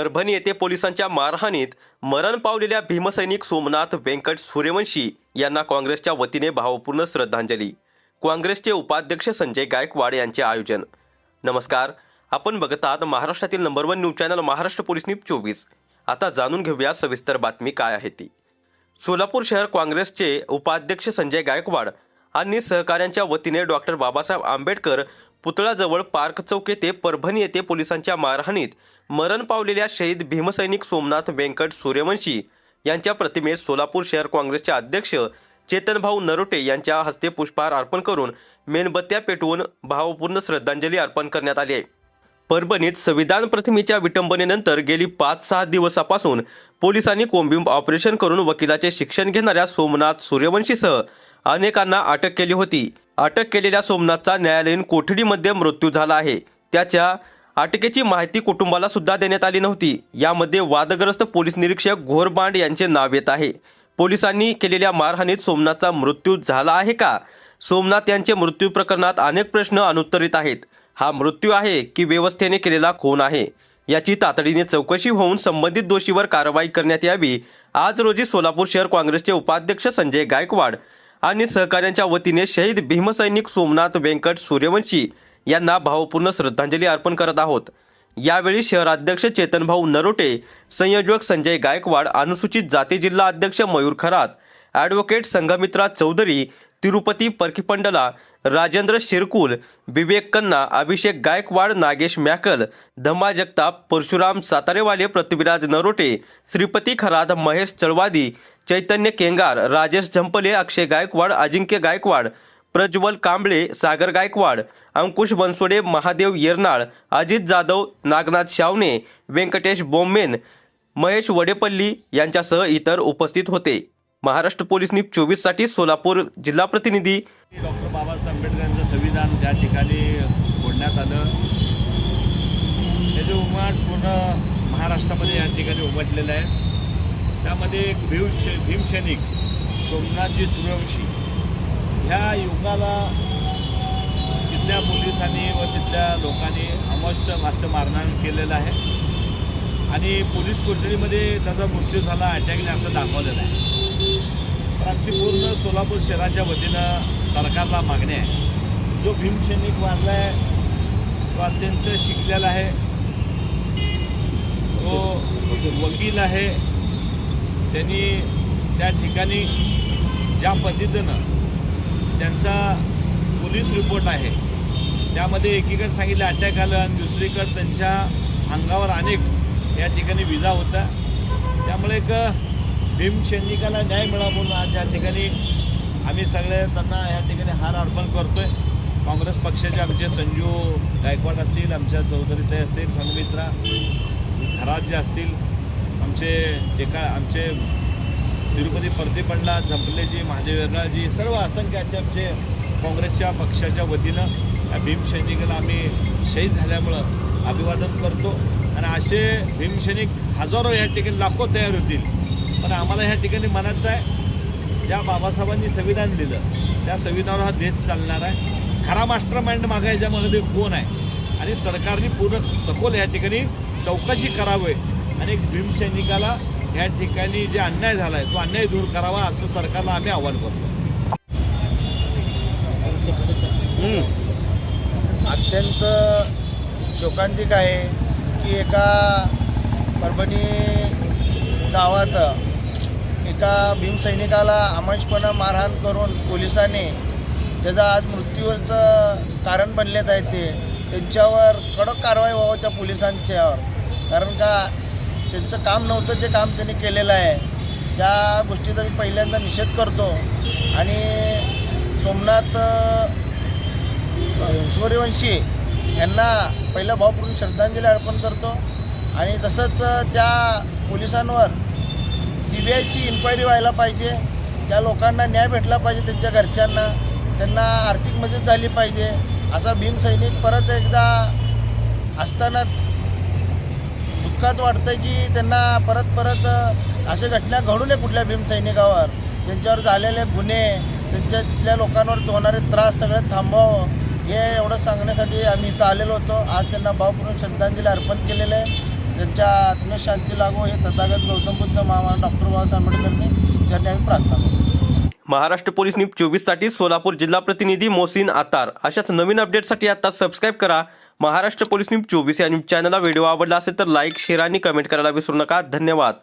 परभणी येथे पोलिसांच्या मारहाणीत मरण पावलेल्या भीमसैनिक सोमनाथ व्यंकट सूर्यवंशी यांना काँग्रेसच्या वतीने भावपूर्ण श्रद्धांजली. काँग्रेसचे उपाध्यक्ष संजय गायकवाड यांचे आयोजन. नमस्कार आपण बघत आहात महाराष्ट्रातील number one news channel Maharashtra police news चोवीस. आता जाणून घेऊया सविस्तर बातमी काय आहे ती. सोलापूर शहर काँग्रेसचे उपाध्यक्ष संजय गायकवाड आणि सहकाऱ्यांच्या वतीने डॉक्टर बाबासाहेब आंबेडकर पुतळाजवळ पार्क चौक येथे परभणी येथे पोलिसांच्या मारहाणीत मरण पावलेल्या शहीद भीमसैनिक सोमनाथ व्यंकट सूर्यवंशी यांच्या प्रतिमेस सोलापूर शहर काँग्रेसचे अध्यक्ष चेतनभाऊ नरोटे यांच्या हस्ते पुष्पहार अर्पण करून मेणबत्त्या पेटवून भावपूर्ण श्रद्धांजली अर्पण करण्यात आली आहे. परभणीत संविधान प्रतिमेच्या विटंबनेनंतर गेली पाच सहा दिवसापासून पोलिसांनी कोंबिंब ऑपरेशन करून वकिलाचे शिक्षण घेणाऱ्या सोमनाथ सूर्यवंशीसह अनेकांना अटक केली होती. अटक केलेल्या सोमनाथचा न्यायालयीन कोठडीमध्ये मृत्यू झाला आहे. त्याच्या अटकेची माहिती कुटुंबाला सुद्धा देण्यात आली नव्हती. यामध्ये वादग्रस्त पोलीस निरीक्षक घोरबांड यांचे नाव येत आहे. पोलिसांनी केलेल्या मारहाणीत सोमनाथचा मृत्यू झाला आहे का? सोमनाथ यांचे मृत्यू प्रकरणात अनेक प्रश्न अनुत्तरित आहेत. हा मृत्यू आहे की व्यवस्थेने केलेला खून आहे? याची तातडीने चौकशी होऊन संबंधित दोषीवर कारवाई करण्यात यावी. आज रोजी सोलापूर शहर काँग्रेसचे उपाध्यक्ष संजय गायकवाड आणि सहकाऱ्यांच्या वतीने शहीद भीमसैनिक सोमनाथ व्यंकट सूर्यवंशी यांना भावपूर्ण श्रद्धांजली अर्पण करत आहोत. यावेळी शहराध्यक्ष चेतनभाऊ नरोटे संयोजक संजय गायकवाड अनुसूचित जाती जिल्हा अध्यक्ष मयूर खरात ॲडव्होकेट संघमित्रा चौधरी तिरुपती परखीपंडला राजेंद्र शिरकुल विवेक कन्ना अभिषेक गायकवाड नागेश मॅकल धम्मा जगताप परशुराम सातारेवाले पृथ्वीराज नरोटे श्रीपती खरात महेश चळवादी चैतन्य केंगार राजेश झंपले अक्षय गायकवाड अजिंक्य गायकवाड प्रज्वल कांबळे सागर गायकवाड अंकुश बनसोडे महादेव येरनाळ अजित जाधव नागनाथ शावणे व्यंकटेश बोम्मेन महेश वडेपल्ली यांच्यासह इतर उपस्थित होते. महाराष्ट्र पोलीस न्यूज चोवीससाठी सोलापूर जिल्हा प्रतिनिधी डॉक्टर बाबासाहेब आंबेडकर यांचं संविधान त्या ठिकाणी फोडण्यात आलं त्याचे उमाट पूर्ण महाराष्ट्रामध्ये या ठिकाणी उमटलेलं आहे. त्यामध्ये एक भीमश भीमसैनिक सोमनाथजी सूर्यवंशी. ह्या युगाला तिथल्या पोलिसांनी व तिथल्या लोकांनी अमस्य मास्य मारहाण केलेलं आहे. आणि पोलीस कोठडीमध्ये त्याचा मृत्यू झाला अटॅकने असं दाखवलेलं आहे. तर आमची पूर्ण सोलापूर शहराच्या वतीनं सरकारला मागणी आहे. जो भीमसैनिक वारला आहे तो अत्यंत शिकलेला आहे. तो वकील आहे. त्यांनी त्या ठिकाणी ज्या पद्धतीनं त्यांचा पोलीस रिपोर्ट आहे त्यामध्ये एकीकडे सांगितलं अटॅक आलं आणि दुसरीकडे त्यांच्या अंगावर अनेक या ठिकाणी विजा होता त्यामुळे एक भीमसैनिकाला न्याय मिळावा म्हणून आज या ठिकाणी आम्ही सगळे त्यांना या ठिकाणी हार अर्पण करतोय. काँग्रेस पक्षाचे आमचे संजू गायकवाड असतील आमच्या चौधरीताई असतील संगमित्रा घरात जे असतील आमचे एका आमचे तिरुपती परतीपंडला झंपलेजी महादेवराजी सर्व असंख्य असे आमचे काँग्रेसच्या पक्षाच्या वतीनं या भीमसैनिकाला आम्ही शहीद झाल्यामुळं अभिवादन करतो. आणि असे भीमसैनिक हजारो या ठिकाणी लाखो तयार होतील. पण आम्हाला ह्या ठिकाणी म्हणायचं आहे ज्या बाबासाहेबांनी संविधान दिलं त्या संविधानावर हा देश चालणार आहे. खरा मास्टर माइंड मागायच्यामध्ये कोण आहे? आणि सरकारने पूर्ण सखोल या ठिकाणी चौकशी करावी. आणि भीमसैनिकाला या ठिकाणी जे अन्याय झाला आहे तो अन्याय दूर करावा असं सरकारला आम्ही आव्हान करतो. अत्यंत शोकांतिक आहे की एका परभणी गावात एका भीमसैनिकाला अमांशपणा मारहाण करून पोलिसांनी त्याचा आज मृत्यूवरचं कारण बनलेत आहे ते. त्यांच्यावर कडक कारवाई व्हावं त्या पोलिसांच्यावर. कारण का त्यांचं काम नव्हतं ते काम त्यांनी केलेलं आहे. त्या गोष्टीचा मी पहिल्यांदा निषेध करतो. आणि सोमनाथ सूर्यवंशी यांना भाव भावपूर्ण श्रद्धांजली अर्पण करतो. आणि तसंच त्या पोलिसांवर सी बी आयची इन्क्वायरी व्हायला पाहिजे. त्या लोकांना न्याय भेटला पाहिजे त्यांच्या घरच्यांना. त्यांना आर्थिक मदत झाली पाहिजे. असा भीमसैनिक परत एकदा असताना दुःखात वाटतं की त्यांना परत परत अशा घटना घडू नये कुठल्या भीमसैनिकावर. त्यांच्यावर झालेले गुन्हे त्यांच्या तिथल्या लोकांवर होणारे त्रास सगळे थांबवावं हे एवढं सांगण्यासाठी आम्ही इथं आलेलो होतो. आज त्यांना भावपूर्ण श्रद्धांजली अर्पण केलेलं आहे. त्यांच्या आत्मशांती लागो हे तथागत गौतम बुद्ध महामानव डॉक्टर बाबासाहेब आंबेडकरने ज्यांनी आम्ही प्रार्थना करतो महाराष्ट्र पोलीस न्यूज चोवीससाठी सोलापूर जिल्हा प्रतिनिधी मोसिन आतार. अशाच नवीन अपडेटसाठी आता सबस्क्राईब करा. महाराष्ट्र पोलीस न्यूज चोवीस या न्यूज चॅनलला व्हिडिओ आवडला असेल तर लाईक शेअर आणि कमेंट करायला विसरू नका. धन्यवाद.